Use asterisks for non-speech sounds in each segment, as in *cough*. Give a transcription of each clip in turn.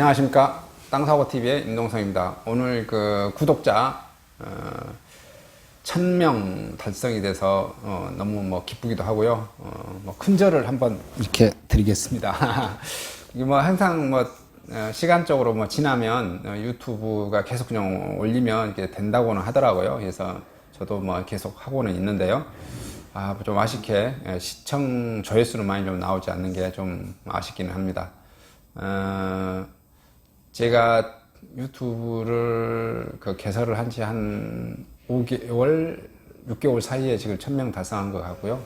안녕하십니까. 땅사고TV의 임동성입니다. 오늘 그 구독자 어, 1000명 달성이 돼서 어, 너무 뭐 기쁘기도 하고요. 어, 뭐 큰절을 한번 이렇게 드리겠습니다. *laughs* 이게 뭐 항상 뭐 어, 시간적으로 뭐 지나면 어, 유튜브가 계속 그냥 올리면 이렇게 된다고는 하더라고요. 그래서 저도 뭐 계속 하고는 있는데요. 아, 좀 아쉽게 예, 시청 조회수는 많이 좀 나오지 않는 게 좀 아쉽기는 합니다. 어, 제가 유튜브를 그 개설을 한 지 한 5개월, 6개월 사이에 지금 1000명 달성한 것 같고요.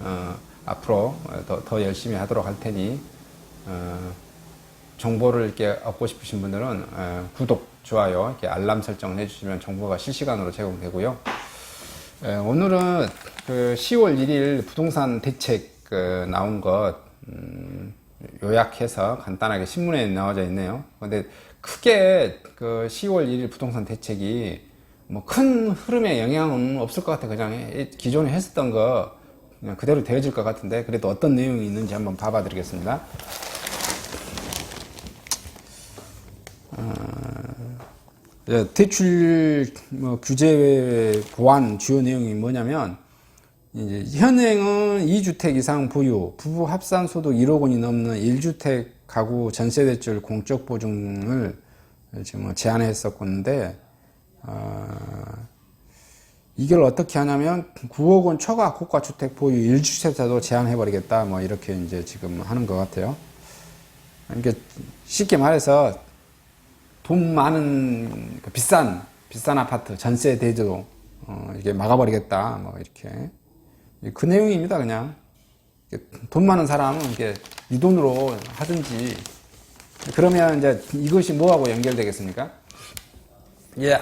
어, 앞으로 더, 더 열심히 하도록 할 테니, 어, 정보를 이렇게 얻고 싶으신 분들은 어, 구독, 좋아요, 이렇게 알람 설정을 해주시면 정보가 실시간으로 제공되고요. 예, 오늘은 그 10월 1일 부동산 대책 그 나온 것 음, 요약해서 간단하게 신문에 나와져 있네요. 근데 크게 그 10월 1일 부동산 대책이 뭐 큰 흐름에 영향은 없을 것 같아. 그냥 해- 기존에 했었던 거 그냥 그대로 되어질 것 같은데 그래도 어떤 내용이 있는지 한번 봐봐 드리겠습니다. 예, 대출 뭐 규제 보완 주요 내용이 뭐냐면 이제 현행은 2주택 이상 보유, 부부 합산 소득 1억 원이 넘는 1주택 가구 전세 대출 공적 보증을 지금 뭐 제한했었는데 어, 이걸 어떻게 하냐면 9억 원 초과 고가 주택 보유 1주택자도 제한해 버리겠다 뭐 이렇게 이제 지금 하는 것 같아요. 그러니까 쉽게 말해서 돈 많은 그 비싼 비싼 아파트 전세 대제도 어, 이게 막아버리겠다 뭐 이렇게 그 내용입니다 그냥. 돈 많은 사람은 이게 이 돈으로 하든지. 그러면 이제 이것이 뭐하고 연결되겠습니까? 예,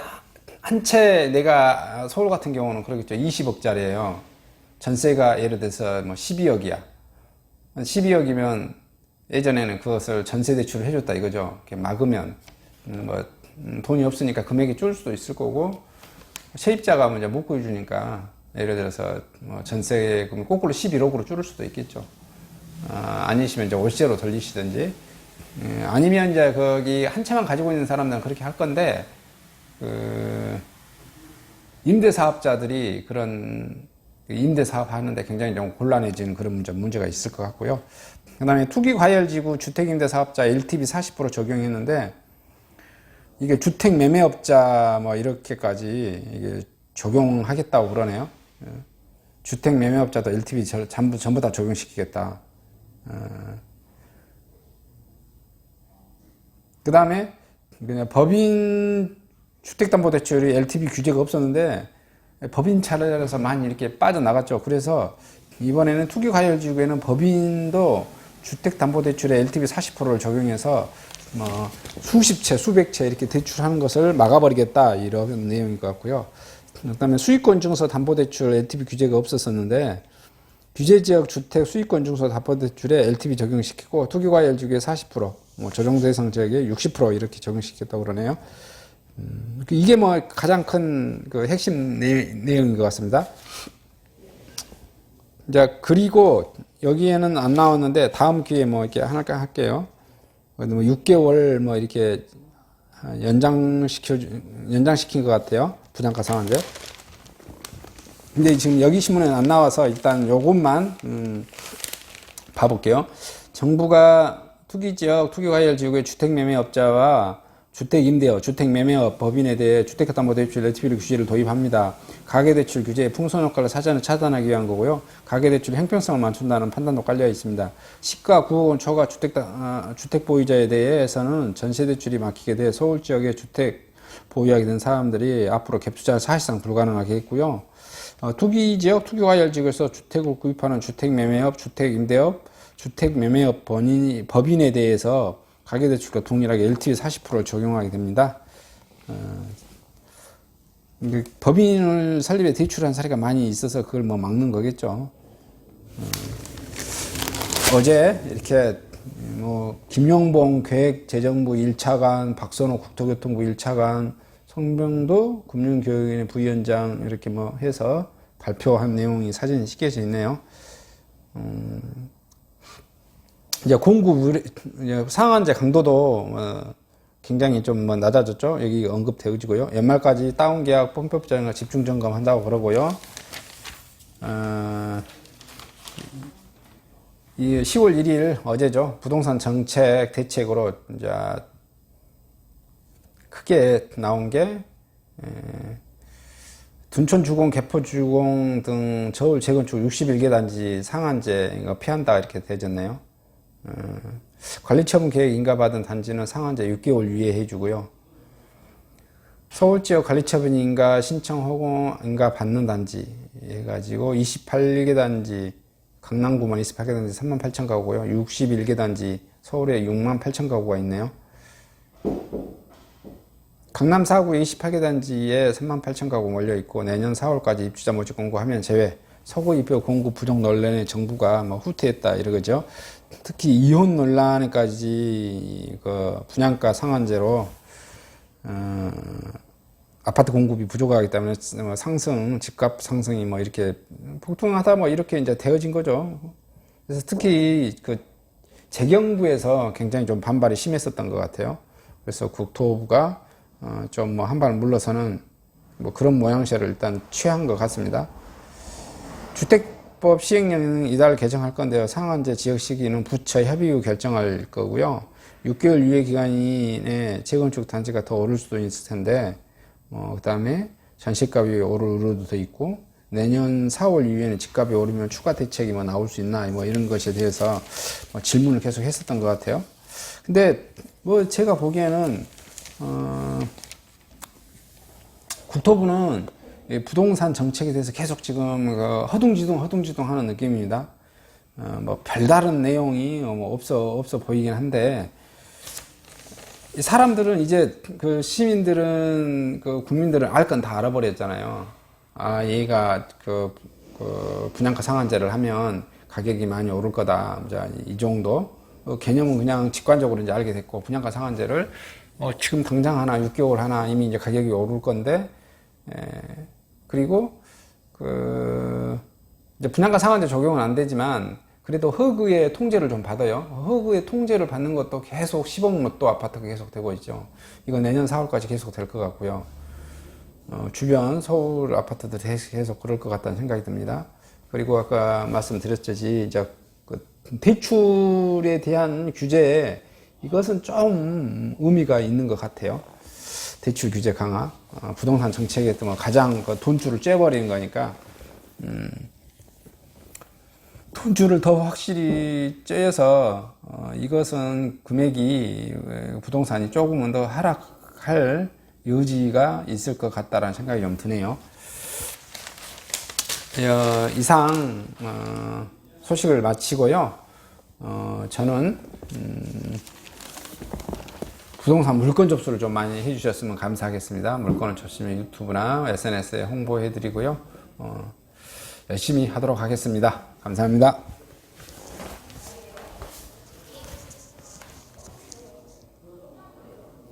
한 채 내가 서울 같은 경우는 그러겠죠. 20억짜리예요. 전세가 예를 들어서 뭐 12억이야. 12억이면 예전에는 그것을 전세 대출을 해줬다 이거죠. 이렇게 막으면. 음, 뭐 음, 돈이 없으니까 금액이 줄 수도 있을 거고. 세입자가 먼저 못 구해주니까 예를 들어서 뭐 전세금 거꾸로 11억으로 줄일 수도 있겠죠. 아, 아니시면 이제 월세로 돌리시든지 예, 아니면 이제 거기 한 채만 가지고 있는 사람들은 그렇게 할 건데 그 임대 사업자들이 그런 임대 사업 하는데 굉장히 좀 곤란해지는 그런 문제, 문제가 있을 것 같고요. 그 다음에 투기 과열지구 주택임대 사업자 LTV 40% 적용했는데 이게 주택 매매업자 뭐 이렇게까지 이게 적용하겠다고 그러네요. 예. 주택 매매업자도 LTV 저- 전부, 전부 다 적용시키겠다. 그 다음에 그냥 법인 주택담보대출이 LTV 규제가 없었는데 법인 차례라서 많이 이렇게 빠져나갔죠. 그래서 이번에는 투기과열지구에는 법인도 주택담보대출에 LTV 40%를 적용해서 뭐 수십 채, 수백 채 이렇게 대출하는 것을 막아버리겠다 이런 내용인 것 같고요. 그다음에 수익권 증서 담보대출 LTV 규제가 없었었는데 규제지역 주택 수익권 증서 담보대출에 LTV 적용시키고 투기과열 지구에 40%, 뭐 조정 대상 지역에 60% 이렇게 적용시켰다고 그러네요. 음, 이게 뭐 가장 큰 그 핵심 내, 내용인 것 같습니다. 이제 그리고 여기에는 안 나왔는데 다음 기회에 뭐 이렇게 하나 할게요. 뭐 6개월 뭐 이렇게 연장시켜 연장시킨 것 같아요. 부장가 상한제. 근데 지금 여기 신문에 안 나와서 일단 요것만 음, 봐볼게요. 정부가 투기지역, 투기과열지역의 주택매매업자와 주택임대업, 주택매매업 법인에 대해 주택담보대출 LTV 규제를 도입합니다. 가계대출 규제의 풍선효과를 사전에 차단하기 위한 거고요. 가계대출 형평성을 맞춘다는 판단도 깔려 있습니다. 시가 9억 원 초과 주택, 아, 주택보유자에 대해서는 전세대출이 막히게 돼 서울 지역에 주택 보유하게 된 사람들이 앞으로 갭투자는 사실상 불가능하게 했고요. 어, 투기 지역, 투기과열지역에서 주택을 구입하는 주택 매매업, 주택 임대업, 주택 매매업 본인, 법인에 대해서 가계대출과 동일하게 LTV 40%를 적용하게 됩니다. 어, 법인을 설립에 대출한 사례가 많이 있어서 그걸 뭐 막는 거겠죠. 어, 제 이렇게 뭐 김영봉 계획재정부 1차관, 박선호 국토교통부 1차관, 성병도 금융교육위원회 부위원장 이렇게 뭐 해서 발표한 내용이 사진에 싣겨져 있네요. 음, 이제 공급 상한제 강도도 어, 굉장히 좀뭐 낮아졌죠. 여기 언급되어지고요. 연말까지 다운 계약 본격적인 집중 점검한다고 그러고요. 어, 이 10월 1일 어제죠. 부동산 정책 대책으로 이제 크게 나온 게 에, 둔촌 주공, 개포 주공 등 저울 재건축 61개 단지 상한제 이거 피한다 이렇게 되졌네요. 어, 관리처분 계획 인가받은 단지는 상한제 6개월 유예해 주고요. 서울 지역 관리처분 인가 신청 허공 인가 받는 단지 해가지고 28개 단지 강남구만 28개 단지 3만 8천 가구고요. 61개 단지 서울에 6만 8천 가구가 있네요. 강남 4구 28개 단지에 3만 8천 가구 몰려 있고 내년 4월까지 입주자 모집 공고하면 제외. 서구 입주 공고 부족 논란에 정부가 뭐 후퇴했다 이러죠. 특히 이혼 논란까지 그 분양가 상한제로 어, 아파트 공급이 부족하기 때문에 뭐 상승, 집값 상승이 뭐 이렇게 폭등하다 뭐 이렇게 이제 되어진 거죠. 그래서 특히 그 재경부에서 굉장히 좀 반발이 심했었던 것 같아요. 그래서 국토부가 어, 좀뭐 한 발 물러서는 뭐 그런 모양새를 일단 취한 것 같습니다. 주택법 시행령은 이달 개정할 건데요. 상한제 지역 시기는 부처 협의 후 결정할 거고요. 6개월 유예 기간이 재건축 단지가 더 오를 수도 있을 텐데, 어, 그 다음에 전시값이 오를 돼 있고, 내년 4월 이후에는 집값이 오르면 추가 대책이 뭐 나올 수 있나, 뭐 이런 것에 대해서 뭐 질문을 계속 했었던 것 같아요. 근데 뭐 제가 보기에는, 어, 국토부는 이 부동산 정책에 대해서 계속 지금 그 허둥지둥 허둥지둥 하는 느낌입니다. 어, 뭐 별다른 내용이 뭐 없어 없어 보이긴 한데 이 사람들은 이제 그 시민들은 그 국민들은 알 건 다 알아버렸잖아요. 아 얘가 그, 그 분양가 상한제를 하면 가격이 많이 오를 거다. 자, 이 정도 어, 개념은 그냥 직관적으로 이제 알게 됐고 분양가 상한제를 어, 지금 당장 하나 6개월 하나 이미 이제 가격이 오를 건데 에, 그리고 그 분양가 상한제 적용은 안 되지만 그래도 허그의 통제를 좀 받아요. 허그의 통제를 받는 것도 계속 10억 로또 아파트가 계속 되고 있죠. 이거 내년 4월까지 계속 될 것 같고요. 어, 주변 서울 아파트들 계속 그럴 것 같다는 생각이 듭니다. 그리고 아까 말씀드렸듯이 이제 그 대출에 대한 규제에 이것은 좀 의미가 있는 것 같아요. 대출 규제 강화, 어, 부동산 정책에 뭐 가장 그 돈줄을 쬐버리는 거니까 음, 돈줄을 더 확실히 쬐어서 어, 이것은 금액이 어, 부동산이 조금은 더 하락할 여지가 있을 것 같다라는 생각이 좀 드네요. 어, 이상 어, 소식을 마치고요. 어, 저는 음, 부동산 물건 접수를 좀 많이 해주셨으면 감사하겠습니다. 물건을 주시면 유튜브나 SNS에 홍보해드리고요. 어, 열심히 하도록 하겠습니다. 감사합니다.